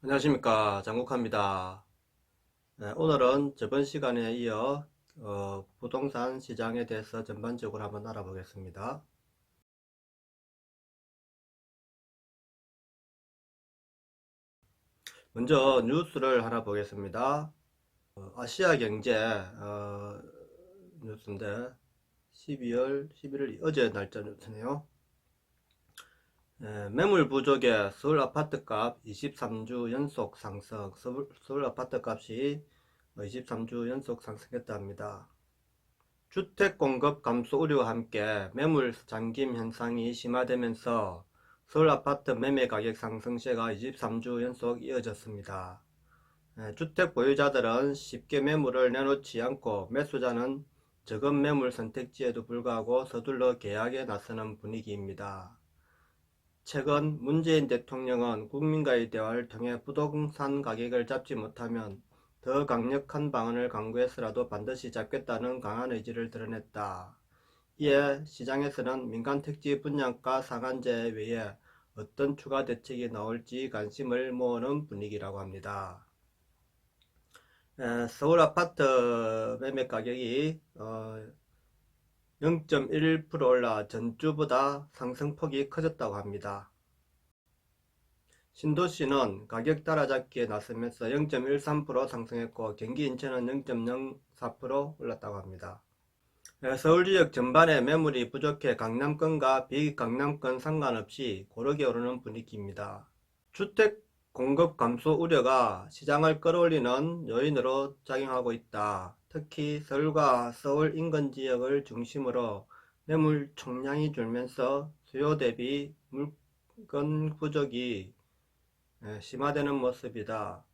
안녕하십니까 장국합니다. 네, 오늘은 저번 시간에 이어 어, 부동산 시장에 대해서 전반적으로 한번 알아보겠습니다. 먼저 뉴스를 하나 보겠습니다. 어, 아시아 경제 어, 뉴스인데 12월 11일 어제 날짜 뉴스네요. 예, 매물 부족에 서울 아파트값 23주 연속 상승. 서울, 서울 아파트값이 23주 연속 상승했다 합니다. 주택 공급 감소 우려와 함께 매물 잠김 현상이 심화되면서 서울 아파트 매매 가격 상승세가 23주 연속 이어졌습니다. 예, 주택 보유자들은 쉽게 매물을 내놓지 않고 매수자는 적은 매물 선택지에도 불구하고 서둘러 계약에 나서는 분위기입니다. 최근 문재인 대통령은 국민과의 대화를 통해 부동산 가격을 잡지 못하면 더 강력한 방안을 강구해서라도 반드시 잡겠다는 강한 의지를 드러냈다. 이에 시장에서는 민간 택지 분양가 상한제 외에 어떤 추가 대책이 나올지 관심을 모으는 분위기라고 합니다. 에, 서울 아파트 매매 가격이 어, 0.1% 올라 전주보다 상승폭이 커졌다고 합니다. 신도시는 가격 따라잡기에 나서면서 0.13% 상승했고 경기 인천은 0.04% 올랐다고 합니다. 네, 서울 지역 전반에 매물이 부족해 강남권과 비강남권 상관없이 고르게 오르는 분위기입니다. 주택 공급 감소 우려가 시장을 끌어올리는 요인으로 작용하고 있다. 특히 서울과 서울 인근 지역을 중심으로 매물 총량이 줄면서 수요 대비 물건 부족이 심화되는 모습이다.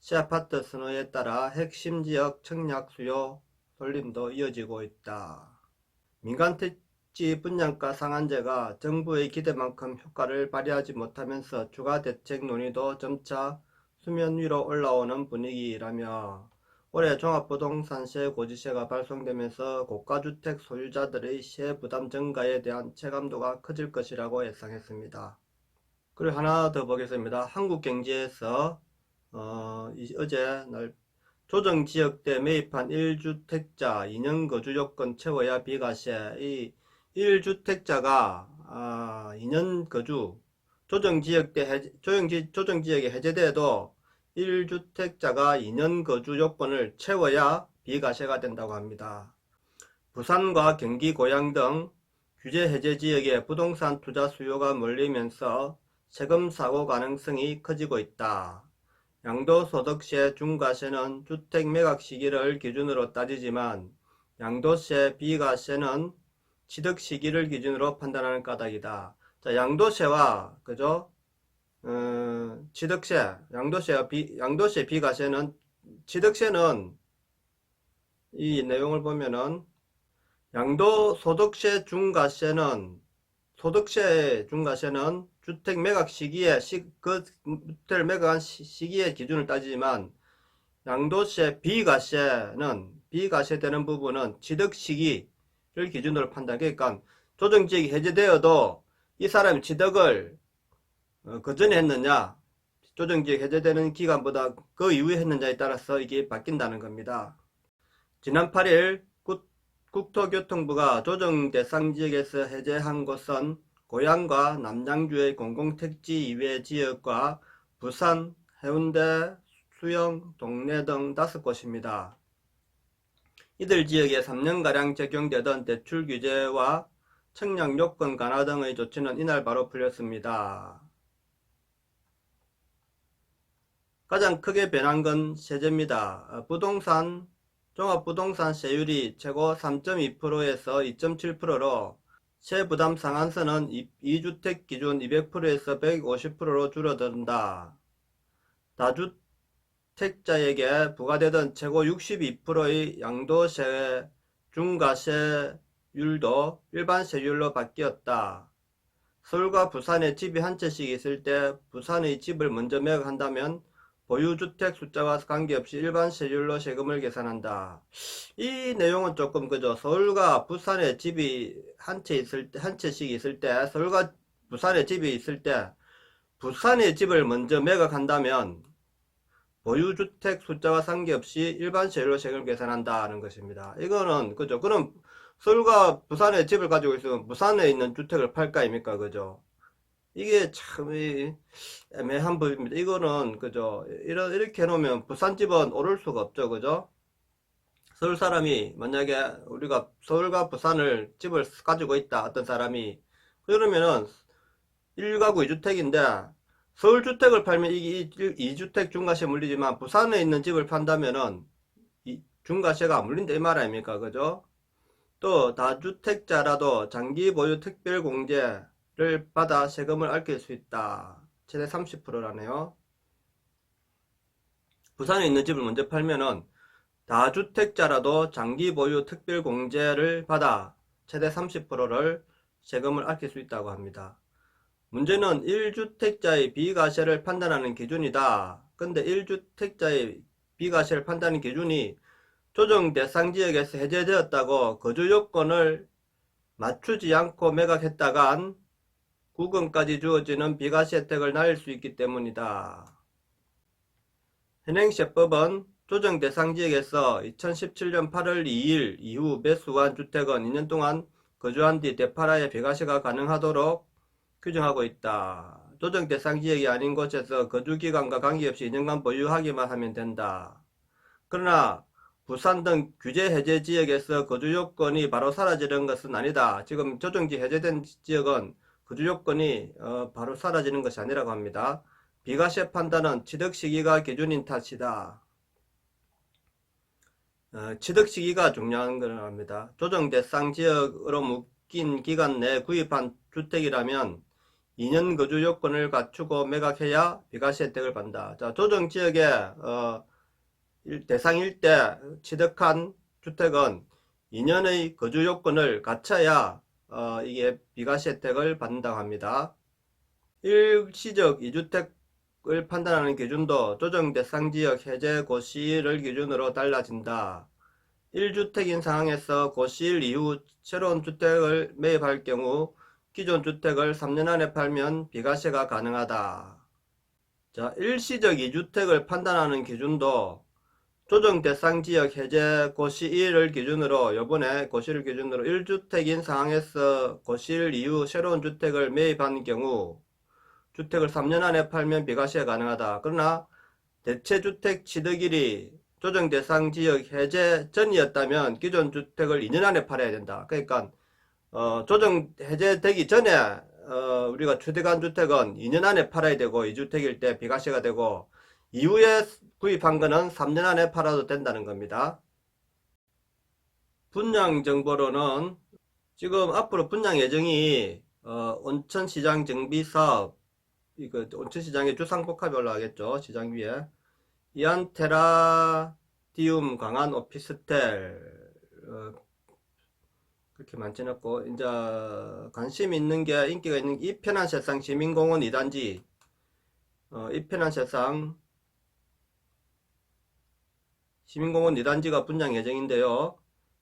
시아파트 선호에 따라 핵심 지역 청약 수요 돌림도 이어지고 있다. 민간 택 지 분양가 상한제가 정부의 기대만큼 효과를 발휘하지 못하면서 추가 대책 논의도 점차 수면 위로 올라오는 분위기라며 올해 종합부동산세 고지세가 발송되면서 고가주택 소유자들의 세 부담 증가에 대한 체감도가 커질 것이라고 예상했습니다. 그리고 하나 더 보겠습니다. 한국경제에서 어, 어제 날 조정 지역 대 매입한 1주택자 2년 거주 요건 채워야 비과세 이 1주택자가 아, 2년 거주 조정지역대 해제, 조정지, 조정지역에 해제돼도 1주택자가 2년 거주 요건을 채워야 비과세가 된다고 합니다. 부산과 경기 고양 등 규제 해제 지역에 부동산 투자 수요가 몰리면서 세금 사고 가능성이 커지고 있다. 양도소득세 중과세는 주택 매각 시기를 기준으로 따지지만 양도세 비과세는 취득 시기를 기준으로 판단하는 까닭이다. 자, 양도세와 그죠? 어, 취득세, 양도세와 비, 양도세 비과세는 취득세는 이 내용을 보면은 양도소득세 중과세는 소득세 중과세는 주택 매각 시기에 시, 그 주택을 매각한 시, 시기의 기준을 따지지만 양도세 비과세는 비과세되는 부분은 취득 시기 를 기준으로 판단. 그러니까 조정지역이 해제되어도 이 사람이 취득을 어, 그 전에 했느냐 조정지역 해제되는 기간보다 그 이후에 했느냐에 따라서 이게 바뀐다는 겁니다. 지난 8일 국토교통부가 조정 대상 지역에서 해제한 곳은 고양과 남양주의 공공택지 이외 지역과 부산, 해운대, 수영, 동래 등 다섯 곳입니다. 이들 지역에 3년가량 적용되던 대출 규제와 청약 요건 간화 등의 조치는 이날 바로 풀렸습니다. 가장 크게 변한 건 세제입니다. 부동산 종합부동산 세율이 최고 3.2%에서 2.7%로 세부담 상한선은 2주택 기준 200%에서 150%로 줄어든다. 다주 택자에게 부과되던 최고 62%의 양도세 중과세율도 일반 세율로 바뀌었다. 서울과 부산에 집이 한 채씩 있을 때 부산의 집을 먼저 매각한다면 보유주택 숫자와 관계없이 일반 세율로 세금을 계산한다. 이 내용은 조금 그죠. 서울과 부산에 집이 한 채 있을 때, 한 채씩 있을 때, 서울과 부산에 집이 있을 때, 부산의 집을 먼저 매각한다면, 보유주택 숫자와 상관없이 일반 세율로 세금을 계산한다는 것입니다. 이거는 그죠? 그럼 서울과 부산에 집을 가지고 있으면 부산에 있는 주택을 팔까 아닙니까? 그죠? 이게 참 이, 애매한 법입니다. 이거는 그죠? 이런 이렇게 해놓으면 부산 집은 오를 수가 없죠. 그죠? 서울 사람이 만약에 우리가 서울과 부산을 집을 가지고 있다. 어떤 사람이 그러면은 1가구 2주택인데 서울 주택을 팔면 이게 2주택 중과세 물리지만 부산에 있는 집을 판다면은 이 중과세가 안 물린다 이 말 아닙니까? 그죠? 또 다주택자라도 장기 보유 특별 공제를 받아 세금을 아낄 수 있다. 최대 30%라네요. 부산에 있는 집을 먼저 팔면은 다주택자라도 장기 보유 특별 공제를 받아 최대 30%를 세금을 아낄 수 있다고 합니다. 문제는 1주택자의 비과세를 판단하는 기준이다. 근데 1주택자의 비과세를 판단하는 기준이 조정 대상 지역에서 해제되었다고 거주 요건을 맞추지 않고 매각했다간 구금까지 주어지는 비과세 혜택을 날릴 수 있기 때문이다. 현행세법은 조정 대상 지역에서 2017년 8월 2일 이후 매수한 주택은 2년 동안 거주한 뒤 되팔아야 비과세가 가능하도록 규정하고 있다. 조정 대상 지역이 아닌 곳에서 거주 기간과 관계없이 2년간 보유하기만 하면 된다. 그러나 부산 등 규제 해제 지역에서 거주 요건이 바로 사라지는 것은 아니다. 지금 조정지 해제된 지역은 거주 요건이 어, 바로 사라지는 것이 아니라고 합니다. 비과세 판단은 취득 시기가 기준인 탓이다. 어, 취득 시기가 중요한 겁니다. 조정 대상 지역으로 묶인 기간 내에 구입한 주택이라면 2년 거주 요건을 갖추고 매각해야 비과세 혜택을 받는다. 자, 조정 지역에 어, 일- 대상 일대 취득한 주택은 2년의 거주 요건을 갖춰야 어, 이게 비과세 혜택을 받는다고 합니다. 일시적 2주택을 판단하는 기준도 조정 대상 지역 해제 고시일을 기준으로 달라진다. 1주택인 상황에서 고시일 이후 새로운 주택을 매입할 경우 기존 주택을 3년 안에 팔면 비과세가 가능하다. 자, 일시적 2주택을 판단하는 기준도 조정 대상 지역 해제 고시일을 기준으로 요번에 고시일 기준으로 1주택인 상황에서 고시일 이후 새로운 주택을 매입한 경우 주택을 3년 안에 팔면 비과세가 가능하다. 그러나 대체주택 취득일이 조정 대상 지역 해제 전이었다면 기존 주택을 2년 안에 팔아야 된다. 그러니까 어, 조정 해제되기 전에 어, 우리가 취득한 주택은 2년 안에 팔아야 되고 2주택일 때 비과세가 되고 이후에 구입한 거는 3년 안에 팔아도 된다는 겁니다. 분양 정보로는 지금 앞으로 분양 예정이 어, 온천시장 정비 사업 이거 온천시장에 주상복합이 올라가겠죠 시장 위에 이안 테라디움 강한 오피스텔 어, 그렇게 많지는 않고 이제 관심 있는 게 인기가 있는 게 이편한 세상 시민공원 2단지 어, 이 편한 세상 시민공원 2단지가 분양 예정인데요.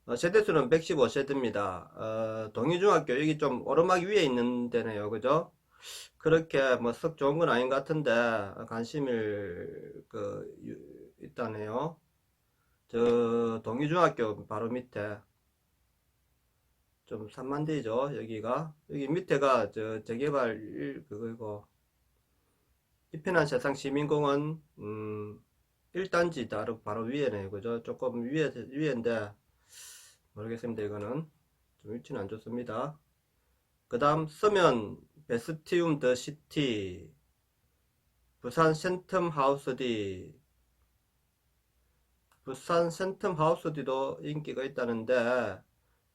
어, 세대수는 115세대입니다. 어, 동의중학교 여기 좀 오르막 위에 있는 데네요. 그죠? 그렇게 뭐 썩 좋은 건 아닌 것 같은데 관심을 그 유- 있다네요. 저 동의중학교 바로 밑에 좀 산만대죠. 여기가 여기 밑에가 저 재개발 일- 그거고 이편한 세상 시민공원 음 1단지 바로 바로 위에네 그죠? 조금 위에 위에인데 모르겠습니다. 이거는 좀 위치는 안 좋습니다. 그 다음 서면 베스티움 더 시티 부산 센텀 하우스디 부산 센텀 하우스디도 인기가 있다는데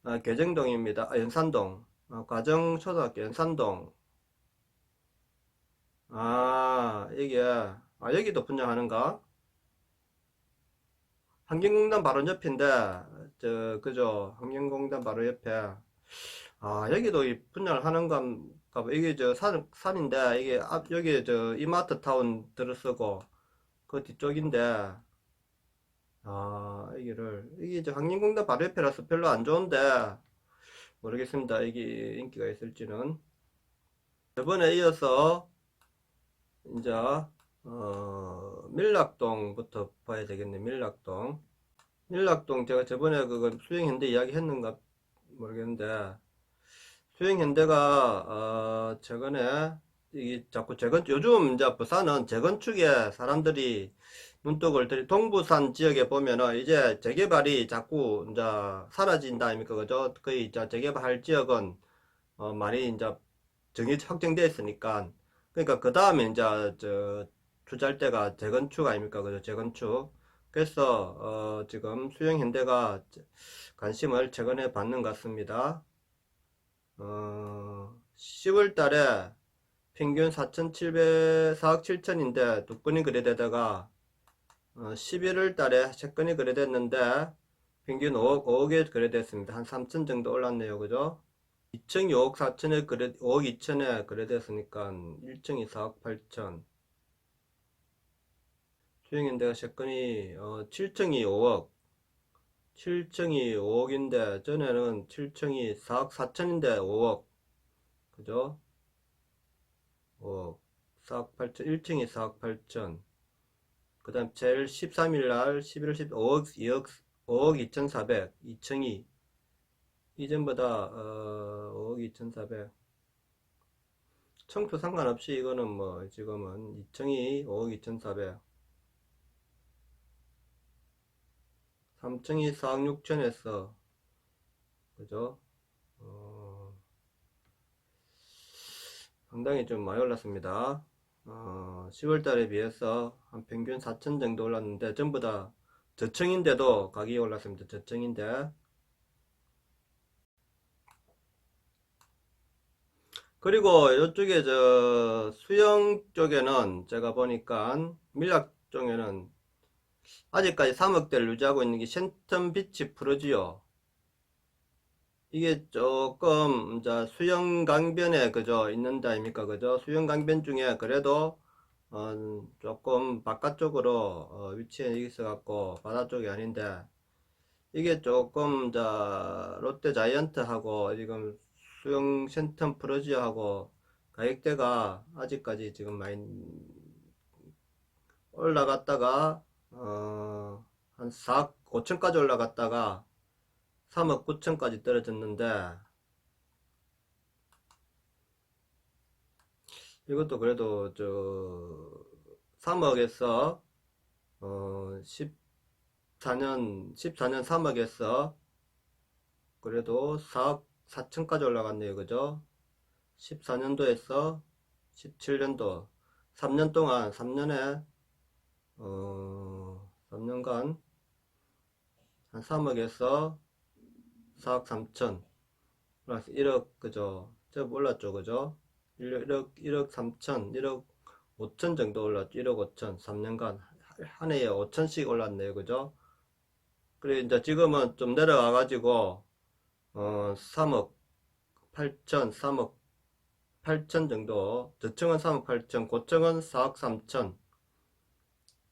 아, 개정동입니다. 아, 연산동 아, 과정초등학교 연산동 아 이게 아 여기도 분양하는가? 환경공단 바로 옆인데 저 그죠 환경공단 바로 옆에 아 여기도 이 분양을 하는 건가 봐 이게 저 산, 산인데 이게 앞 여기 저 이마트 타운 들어서고 그 뒤쪽인데 아 여기를 이게 저 환경공단 바로 옆이라서 별로 안 좋은데 모르겠습니다 이게 인기가 있을지는 저번에 이어서 이제 어, 밀락동부터 봐야 되겠네. 밀락동. 밀락동 제가 저번에 그거 수영현대 이야기 했는가 모르겠는데 수영현대가 어 최근에 이 자꾸 재건 요즘 이제 부산은 재건축에 사람들이 눈독을 들이 동부산 지역에 보면은 이제 재개발이 자꾸 이제 사라진다 아닙니까 그죠? 거의 이제 재개발할 지역은 어 많이 이제 정이 확정되어 있으니까 그러니까 그 다음에 이제 저 투자할 때가 재건축 아닙니까 그죠? 재건축 그래서 어 지금 수영현대가 관심을 최근에 받는 것 같습니다. 어 10월 달에 평균 4,700, 4억 7천인데 두 건이 거래되다가 어, 11월 달에 세 건이 거래됐는데 평균 5억, 5억에 거래됐습니다. 한 3천 정도 올랐네요. 그죠? 2층이 5억 4천에 거래, 5억 2천에 거래됐으니까 1층이 4억 8천. 수영인데가 세 건이 어, 7층이 5억. 7층이 5억인데 전에는 7층이 4억 4천인데 5억. 그죠? 5억, 4억 8천, 1층이 4억 8천. 그 다음 제일 13일 날 11월 10, 5억, 2억, 5억 2,400, 2층이 이전보다 어, 5억 2,400. 청표 상관없이 이거는 뭐 지금은 2층이 5억 2,400. 3층이 4억 6천에서 그죠? 어, 상당히 좀 많이 올랐습니다. 어, 10월 달에 비해서 한 평균 4천 정도 올랐는데 전부 다 저층인데도 가격이 올랐습니다. 저층인데 그리고 이쪽에 저 수영 쪽에는 제가 보니까 밀락 쪽에는 아직까지 3억대를 유지하고 있는 게 챈텀 비치 프로지오 이게 조금 이제 수영 강변에 그저 있는 데 아닙니까? 그죠 수영 강변 중에 그래도 어, 조금 바깥쪽으로 어, 위치해 있어 갖고 바다 쪽이 아닌데 이게 조금 이제 롯데 자이언트하고 지금 수영 센텀 프로지오하고 가격대가 아직까지 지금 많이 올라갔다가 어, 한 4억 5천까지 올라갔다가 3억 9천까지 떨어졌는데 이것도 그래도 저 3억에서 어 14년 14년 3억에서 그래도 4억 4천까지 올라갔네요. 그죠? 14년도에서 17년도 3년 동안 3년에 어 3년간 한 3억에서 4억 3천. 플러스 1억 그죠? 저 올랐죠 그죠? 1억 1억 3천 1억 5천 정도 올랐죠. 1억 5천. 3년간 한 해에 5천씩 올랐네요 그죠? 그래 이제 지금은 좀 내려와 가지고 어 3억 8천 3억 8천 정도. 저층은 3억 8천 고층은 4억 3천.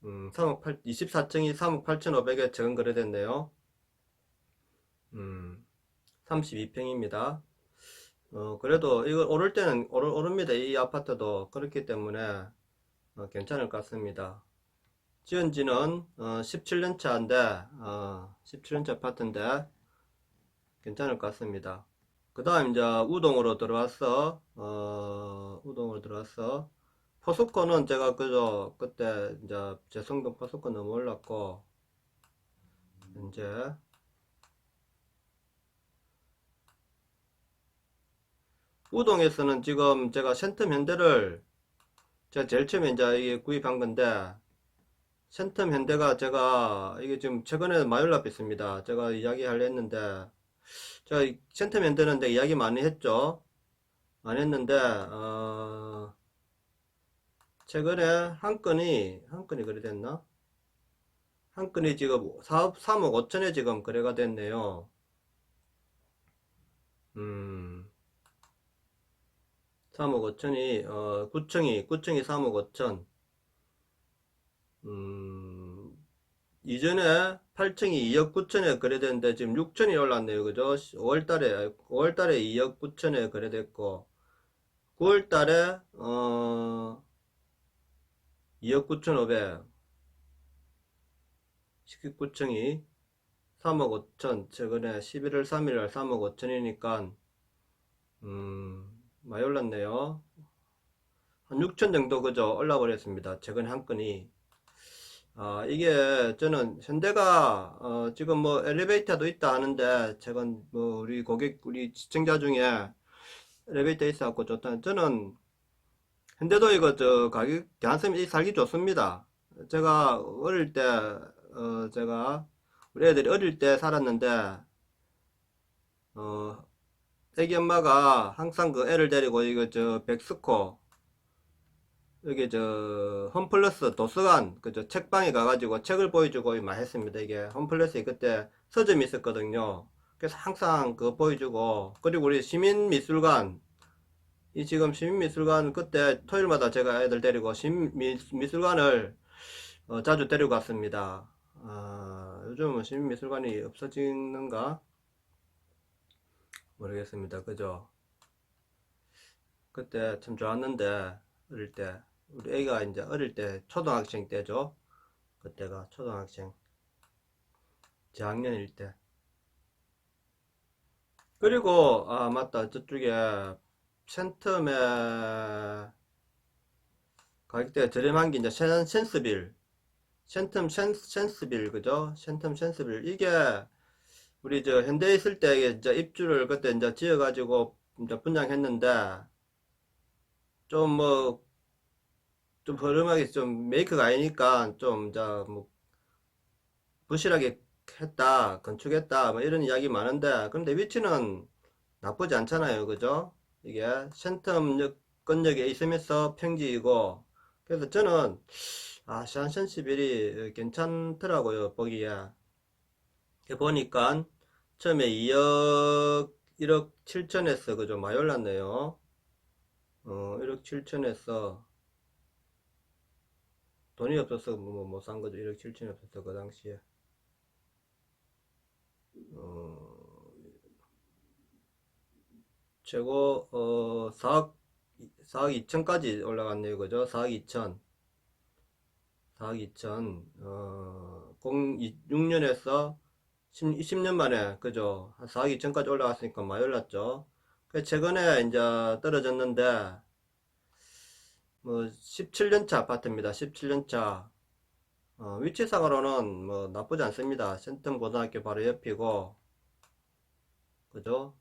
음 3억 8 24층이 3억 8천5백에 적은 거래됐네요 음, 32평입니다. 어, 그래도 이거 오를 때는 오르, 오릅니다. 이 아파트도 그렇기 때문에 어, 괜찮을 것 같습니다. 지은 지는 어, 17년 차인데 어, 17년 차 아파트인데 괜찮을 것 같습니다. 그 다음 이제 우동으로 들어왔어. 어, 우동으로 들어왔어. 포스코는 제가 그저 그때 이제 재성동 포스코 너무 올랐고 이제 우동에서는 지금 제가 센텀 현대를 제가 제일 처음에 이제 이게 구입한 건데 센텀 현대가 제가 이게 지금 최근에 많이 올라갔습니다. 제가 이야기하려 했는데 제가 센텀 현대는 내가 이야기 많이 했죠. 많이 했는데 어 최근에 한 건이 한 건이 거래됐나? 한 건이 지금 4, 3억 5천에 지금 거래가 됐네요. 음. 3억 5천이, 어, 9층이, 9층이 3억 5천. 음, 이전에 8층이 2억 9천에 거래됐는데 지금 6천이 올랐네요. 그죠? 5월 달에, 5월 달에 2억 9천에 거래됐고, 9월 달에, 어, 2억 9천 5백. 19층이 3억 5천, 최근에 11월 3일 날 3억 5천이니까, 음, 많이 올랐네요. 한 6천 정도 그저 올라버렸습니다. 최근에 한 건이. 아, 이게 저는 현대가, 어, 지금 뭐 엘리베이터도 있다 하는데, 최근 뭐 우리 고객, 우리 시청자 중에 엘리베이터 있어 갖고 좋다. 저는 현대도 이거 저 가격, 대한섬이 살기 좋습니다. 제가 어릴 때, 어, 제가 우리 애들이 어릴 때 살았는데, 어, 애기 엄마가 항상 그 애를 데리고 이거 저 백스코, 여기 저 홈플러스 도서관, 그저 책방에 가가지고 책을 보여주고 막 했습니다. 이게 홈플러스에 그때 서점이 있었거든요. 그래서 항상 그거 보여주고, 그리고 우리 시민미술관, 이 지금 시민미술관 그때 토요일마다 제가 애들 데리고 시민미술관을 어, 자주 데리고 갔습니다. 아, 요즘은 시민미술관이 없어지는가? 모르겠습니다. 그죠? 그때 참 좋았는데, 어릴 때. 우리 애가 이제 어릴 때, 초등학생 때죠? 그때가 초등학생. 저학년일 때. 그리고, 아, 맞다. 저쪽에, 챈텀에, 가격대가 저렴한 게 이제 챈, 챈스빌. 챈텀 챈, 챈스빌, 그죠? 챈텀 챈스빌. 이게, 우리 저 현대에 있을 때 이제 입주를 그때 이제 지어가지고 이제 분양했는데 좀 뭐 좀 허름하게 좀 메이크가 아니니까 좀 이제 뭐 부실하게 했다 건축했다 뭐 이런 이야기 많은데 그런데 위치는 나쁘지 않잖아요. 그죠? 이게 센텀역 건역에 있으면서 평지이고 그래서 저는 아 샨션시빌이 괜찮더라고요 보기에. 보니까 처음에 2억 1억 7천에서 그죠 많이 올랐네요. 어 1억 7천에서 돈이 없어서 뭐 못 산 거죠. 1억 7천이 없어서 그 당시에. 어 최고 어 4억 4억 2천까지 올라갔네요. 그죠? 4억 2천. 4억 2천. 어 06년에서 10, 년 만에, 그죠? 한 4억 2천까지 올라갔으니까 많이 올랐죠. 그 최근에 이제 떨어졌는데, 뭐, 17년차 아파트입니다. 17년차. 어, 위치상으로는 뭐 나쁘지 않습니다. 센텀 고등학교 바로 옆이고, 그죠?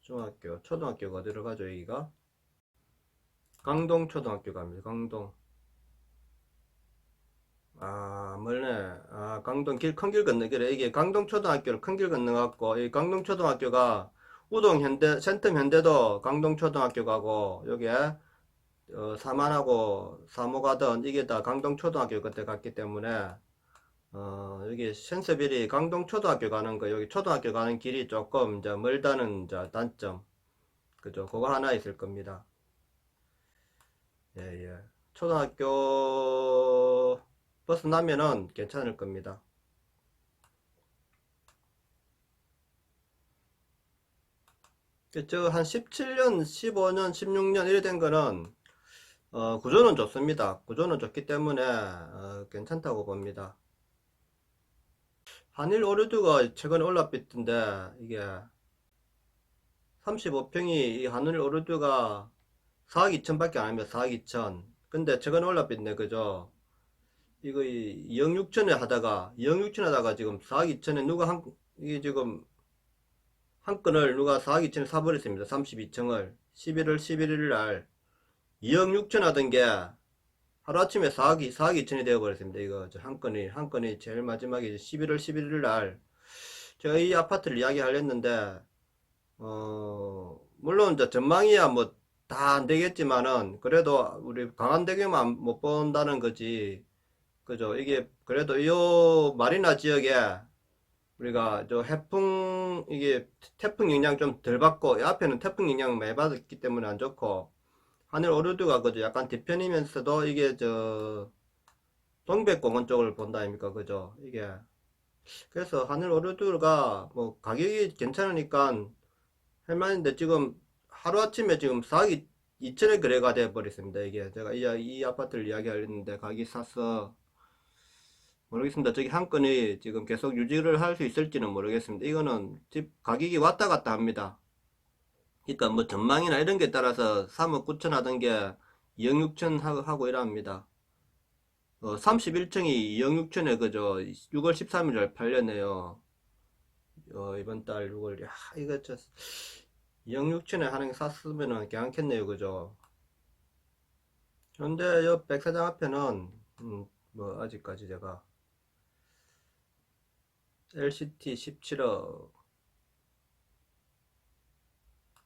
중학교, 초등학교가 어디로 가죠, 여기가? 강동 초등학교 갑니다. 강동. 아, 멀네. 아, 강동 길, 큰 길 건너기래. 이게 강동 초등학교를 큰 길 건너갖고, 이 강동 초등학교가 우동 현대, 센텀 현대도 강동 초등학교 가고, 여기에, 어, 사만하고 사모 가던 이게 다 강동 초등학교 그때 갔기 때문에, 어, 여기 센서빌이 강동 초등학교 가는 거, 여기 초등학교 가는 길이 조금 이제 멀다는 이제 단점. 그죠? 그거 하나 있을 겁니다. 예, 예. 초등학교, 버스 나면은 괜찮을 겁니다. 저한 17년, 15년, 16년 이래 된 거는 어, 구조는 좋습니다. 구조는 좋기 때문에 어, 괜찮다고 봅니다. 한일 오르드가 최근에 올라빛던데 이게 35평이 이 한일 오르드가 4억 2천밖에 안 합니다. 4억 2천. 근데 최근에 올라빛네 그죠? 이거 2억 6천에 하다가 2억 6천 하다가 지금 4억 2천에 누가 한 이게 지금 한 건을 누가 4억 2천에 사버렸습니다. 32층을 11월 11일 날 2억 6천 하던 게 하루아침에 4억, 4억 2천이 되어버렸습니다. 이거 한 건이 한 건이 제일 마지막에 11월 11일 날 제가 이 아파트를 이야기하려는데 어 물론 이제 전망이야 뭐 다 안 되겠지만은 그래도 우리 강한대교만 못 본다는 거지 그죠? 이게 그래도 이 마리나 지역에 우리가 저 해풍 이게 태풍 영향 좀 덜 받고 이 앞에는 태풍 영향을 많이 받았기 때문에 안 좋고 하늘 오르드가 그죠? 약간 뒤편이면서도 이게 저 동백공원 쪽을 본다 아닙니까? 그죠? 이게 그래서 하늘 오르드가 뭐 가격이 괜찮으니까 할만한데 지금 하루아침에 지금 4억 2천에 거래가 돼 버렸습니다. 이게 제가 이, 이 아파트를 이야기하려는데 가격이 사서 모르겠습니다. 저기 한 건이 지금 계속 유지를 할 수 있을지는 모르겠습니다. 이거는 집 가격이 왔다 갔다 합니다. 그러니까 뭐 전망이나 이런 게 따라서 3억 9천 하던 게 2억 6천 하고 이랍니다. 어, 31층이 2억 6천에 그저 6월 13일 날 팔렸네요. 어, 이번 달 6월, 야, 이거 저 2억 6천에 하는 게 샀으면은 괜찮겠네요. 그죠? 현대 옆 백사장 앞에는, 음, 뭐, 아직까지 제가 LCT 17억,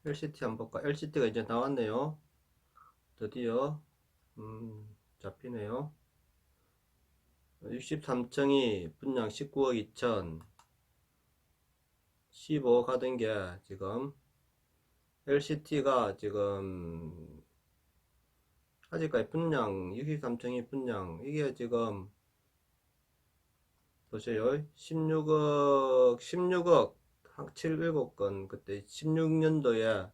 LCT 한번 볼까? LCT가 이제 나왔네요. 드디어, 음, 잡히네요. 63층이 분양 19억 2천 15억 하던 게 지금 LCT가 지금 아직까지 분양 63층이 분양 이게 지금 보세요 16억 16억 한 7, 7건 그때 16년도에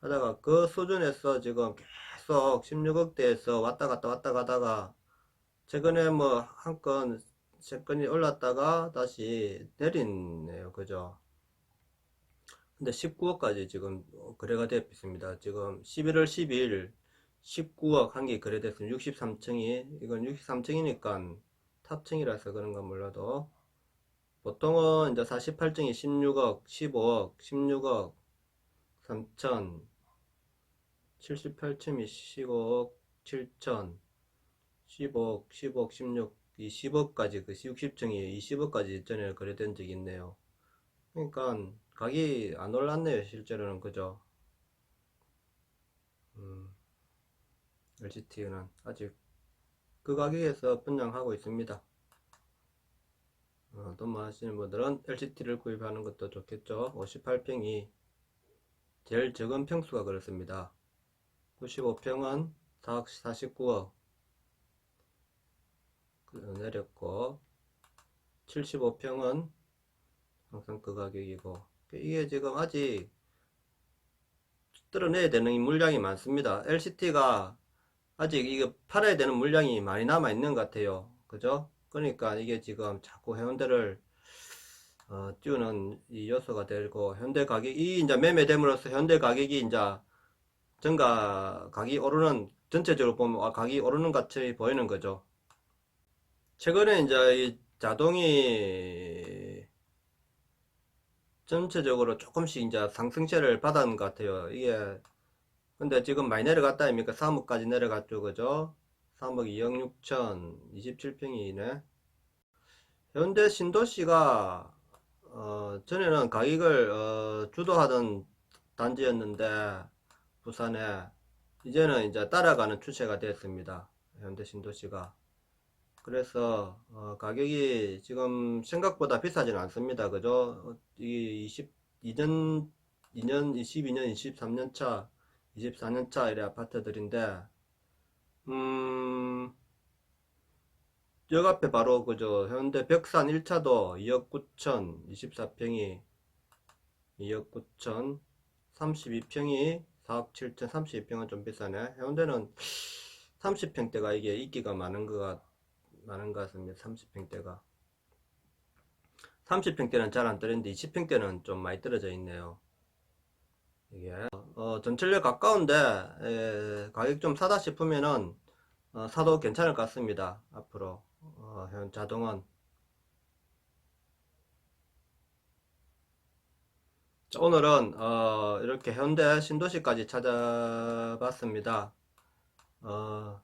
하다가 그 수준에서 지금 계속 16억대에서 왔다 갔다 왔다 가다가 최근에 뭐 한 건, 세 건이 올랐다가 다시 내리네요. 그죠? 근데 19억까지 지금 거래가 되어 있습니다. 지금 11월 12일 19억 한 개 거래됐습니다. 63층이, 이건 63층이니까 탑층이라서 그런가 몰라도 보통은 이제 48층이 16억, 15억, 16억, 3천, 78층이 15억, 7천, 10억, 10억, 16, 이 10억까지 그 60층이 20억까지 전에 거래된 적이 있네요. 그러니까 가격이 안 올랐네요, 실제로는 그죠? 음, LCT는 아직 그 가격에서 분양하고 있습니다. 어, 돈 많으시는 분들은 LCT를 구입하는 것도 좋겠죠. 58평이 제일 적은 평수가 그렇습니다. 95평은 4억 49억 내렸고 75평은 항상 그 가격이고 이게 지금 아직 뚫어내야 되는 물량이 많습니다 LCT가 아직 이거 팔아야 되는 물량이 많이 남아 있는 것 같아요. 그죠? 그러니까 이게 지금 자꾸 해운대를 어, 띄우는 이 요소가 되고 현대 가격이 이제 매매됨으로써 현대 가격이 이제 증가 가격이 오르는 전체적으로 보면 아, 가격이 오르는 것 같이 보이는 거죠. 최근에 이제 이 자동이 전체적으로 조금씩 이제 상승세를 받은 것 같아요. 이게 근데 지금 많이 내려갔다 아닙니까? 3억까지 내려갔죠, 그죠? 3억 2억 6천 27평이네. 현대 신도시가 어, 전에는 가격을 어, 주도하던 단지였는데 부산에 이제는 이제 따라가는 추세가 됐습니다. 현대 신도시가. 그래서 어, 가격이 지금 생각보다 비싸진 않습니다. 그죠? 이 22년, 2년, 22년, 23년 차, 24년 차 이래 아파트들인데 음, 역 앞에 바로 그죠? 현대 벽산 1차도 2억 9천 24평이 2억 9천 32평이 4억 7천 32평은 좀 비싸네. 해운대는 30평대가 이게 인기가 많은 것 같, 많은 것 같습니다. 30평대가. 30평대는 잘 안 떨어지는데 20평대는 좀 많이 떨어져 있네요. 이게 어, 전철역 가까운데 에, 가격 좀 사다 싶으면은 어, 사도 괜찮을 것 같습니다. 앞으로 어, 현 자동은 자, 오늘은 어, 이렇게 현대 신도시까지 찾아봤습니다. 어,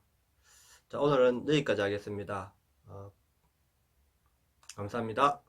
자, 오늘은 여기까지 하겠습니다. 어, 감사합니다.